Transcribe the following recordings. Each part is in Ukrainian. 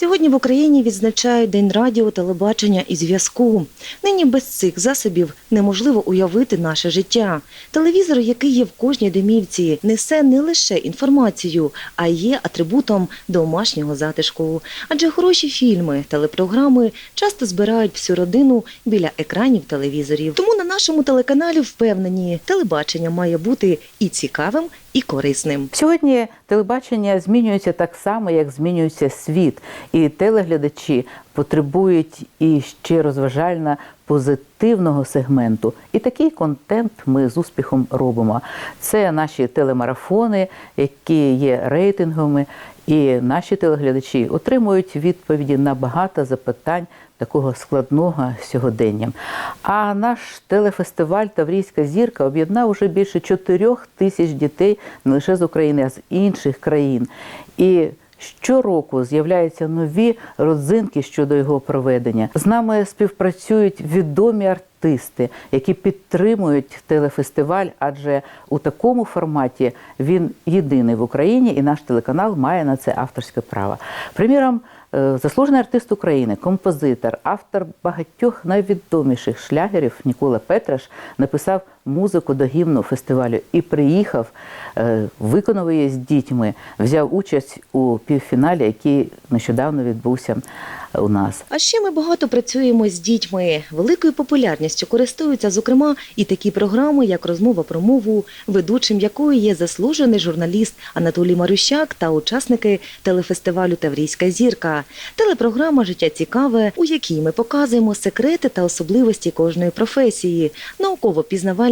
Сьогодні в Україні відзначають День радіо, телебачення і зв'язку. Нині без цих засобів неможливо уявити наше життя. Телевізор, який є в кожній домівці, несе не лише інформацію, а є атрибутом домашнього затишку. Адже хороші фільми, телепрограми часто збирають всю родину біля екранів телевізорів. Тому на нашому телеканалі впевнені, телебачення має бути і цікавим, і корисним. Сьогодні телебачення змінюється так само, як змінюється світ, і телеглядачі потребують і ще розважально позитивного сегменту. І такий контент ми з успіхом робимо. Це наші телемарафони, які є рейтинговими, і наші телеглядачі отримують відповіді на багато запитань такого складного сьогодення. А наш телефестиваль Таврійська зірка об'єднав уже більше чотирьох тисяч дітей не лише з України, а з інших країн. І Щороку з'являються нові родзинки щодо його проведення. З нами співпрацюють відомі артисти, які підтримують телефестиваль, адже у такому форматі він єдиний в Україні, і наш телеканал має на це авторське право. Приміром, е, заслужений артист України, композитор, автор багатьох найвідоміших шлягерів Нікола Петраш написав музику до гімну фестивалю і приїхав, е, виконав її з дітьми, взяв участь у півфіналі, який нещодавно відбувся у нас. А ще ми багато працюємо з дітьми. Великою популярністю користуються, зокрема, і такі програми, як розмова про мову, ведучим якої є заслужений журналіст Анатолій Марущак та учасники телефестивалю Таврійська зірка. Телепрограма Життя цікаве, у якій ми показуємо секрети та особливості кожної професії,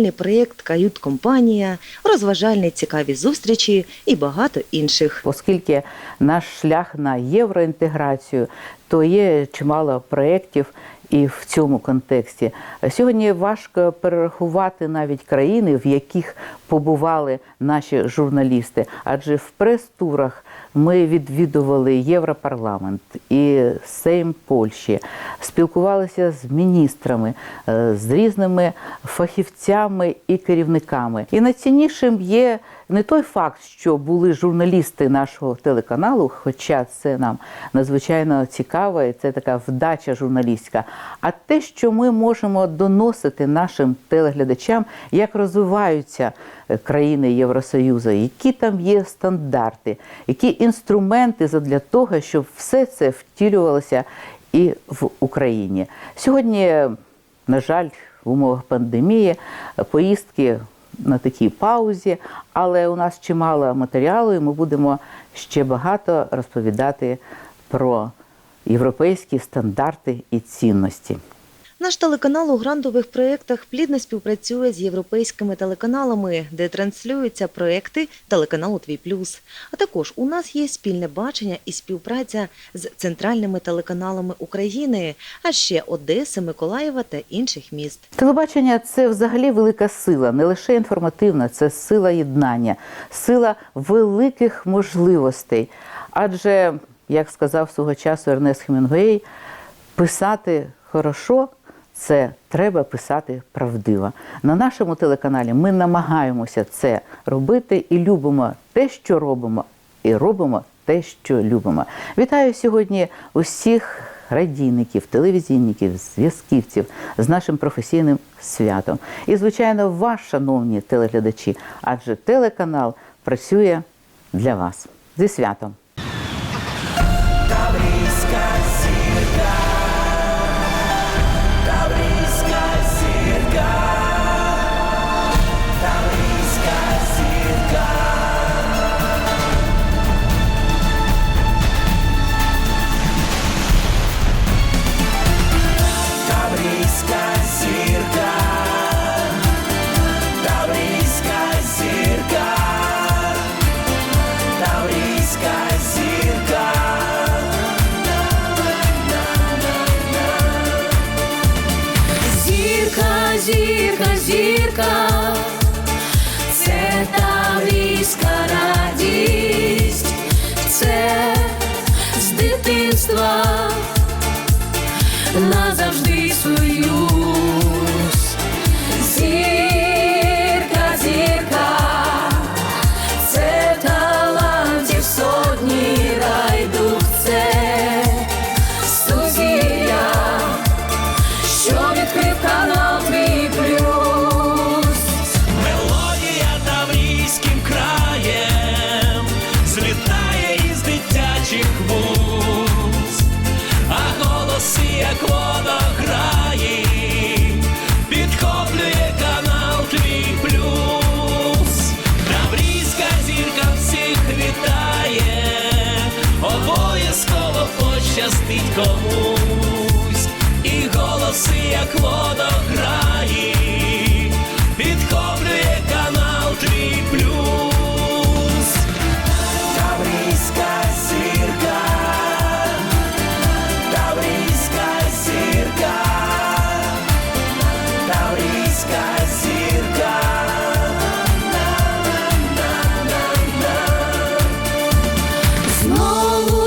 науково-пізнавальний проєкт Кают-компанія, розважальні цікаві зустрічі і багато інших. Оскільки наш шлях на євроінтеграцію, то є чимало проєктів і в цьому контексті. Сьогодні важко перерахувати навіть країни, в яких побували наші журналісти, адже в прес-турах ми відвідували Європарламент і Сейм Польщі, спілкувалися з міністрами, е, з різними фахівцями і керівниками. І найціннішим є не той факт, що були журналісти нашого телеканалу, хоча це нам надзвичайно цікаво, і це така вдача журналістська, а те, що ми можемо доносити нашим телеглядачам, як розвиваються е, країни Євросоюзу, які там є стандарти, які інструменти для того, щоб все це втілювалося і в Україні. Сьогодні, на жаль, в умовах пандемії поїздки на такій паузі, але у нас чимало матеріалу, і ми будемо ще багато розповідати про європейські стандарти і цінності. Наш телеканал у грантових проєктах плідно співпрацює з європейськими телеканалами, де транслюються проєкти телеканалу Твій Плюс. А також у нас є спільне бачення і співпраця з центральними телеканалами України, а ще Одеси, Миколаєва та інших міст. Телебачення це взагалі велика сила, не лише інформативна, це сила єднання, сила великих можливостей. Адже, як сказав свого часу Ернест Хемінгуей, писати хорошо це треба писати правдиво. На нашому телеканалі ми намагаємося це робити і любимо те, що робимо, і робимо те, що любимо. Вітаю сьогодні усіх радійників, телевізійників, зв'язківців з нашим професійним святом. І, звичайно, вас, шановні телеглядачі, адже телеканал працює для вас. Зі святом!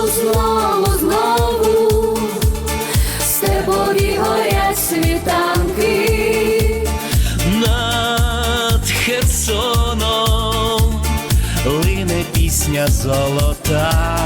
знову, знову степові горять світанки над Херсоном лине пісня золота.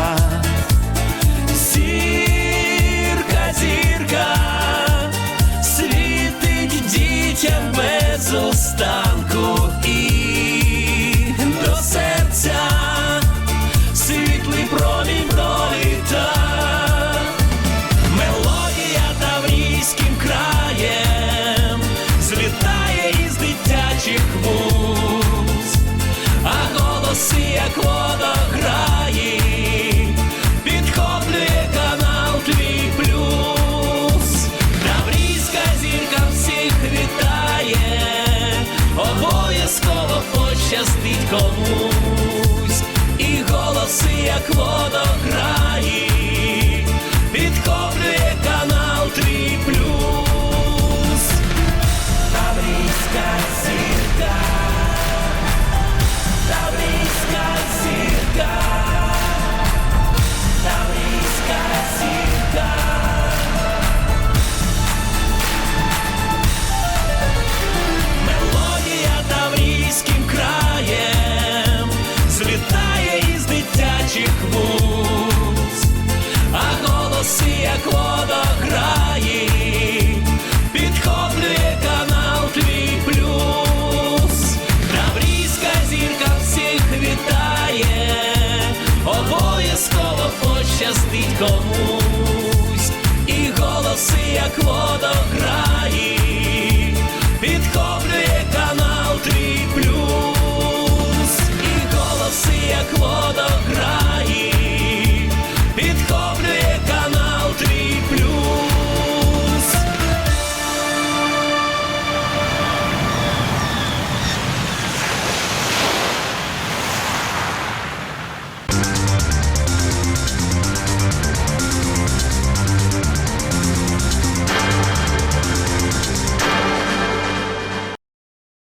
do grau.